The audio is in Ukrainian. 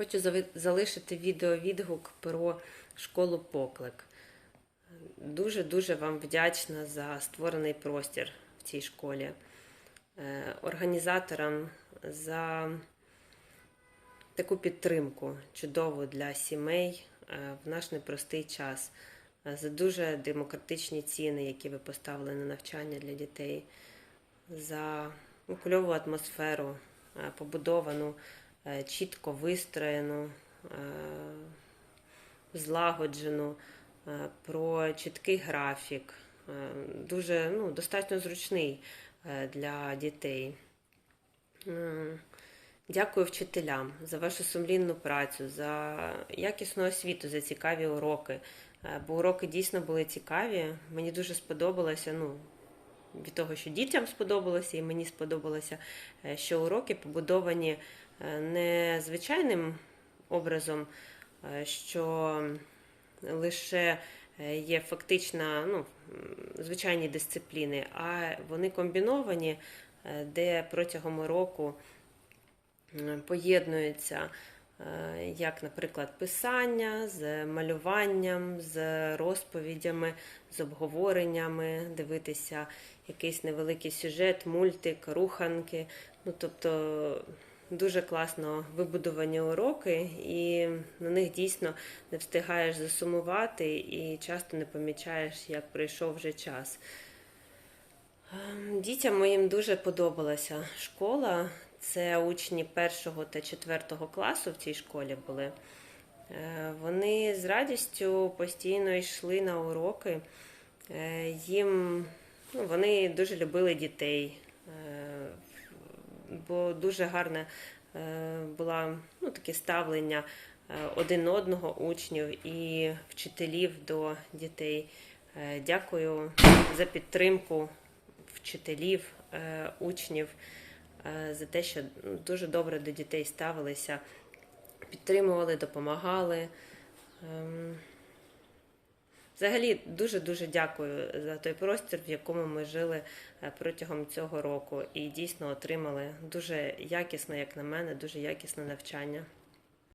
Хочу залишити відеовідгук про школу Поклик. Дуже-дуже вам вдячна за створений простір в цій школі, Е, організаторам за таку підтримку чудову для сімей е, в наш непростий час, е, за дуже демократичні ціни, які ви поставили на навчання для дітей, за кльову атмосферу, побудовану, чітко вистроєну, е, злагоджену, е, про чіткий графік, е, дуже ну, достатньо зручний е, для дітей. Дякую вчителям за вашу сумлінну працю, за якісну освіту, за цікаві уроки. Е, Бо уроки дійсно були цікаві. Мені дуже сподобалося. Ну, від того, що дітям сподобалося, і мені сподобалося, е, що уроки побудовані е, не звичайним образом, е, що лише е, є фактично ну, звичайні дисципліни, а вони комбіновані, е, де протягом року поєднуються. е, Як, наприклад, писання з малюванням, з розповідями, з обговореннями, дивитися якийсь невеликий сюжет, мультик, руханки. Ну, тобто дуже класно вибудовані уроки, і на них дійсно не встигаєш засумувати і часто не помічаєш, як пройшов вже час. Ем, Дітям моїм дуже подобалася школа. Це учні першого та четвертого класу в цій школі були. Е, Вони з радістю постійно йшли на уроки. Е, Їм ну, вони дуже любили дітей, бо дуже гарне е, було ну, таке ставлення е, один одного учнів і вчителів до дітей. Е, Дякую за підтримку вчителів, учнів, за те, що дуже добре до дітей ставилися, підтримували, допомагали. Взагалі, дуже-дуже дякую за той простір, в якому ми жили е, протягом цього року, і дійсно отримали дуже якісне, як на мене, дуже якісне навчання.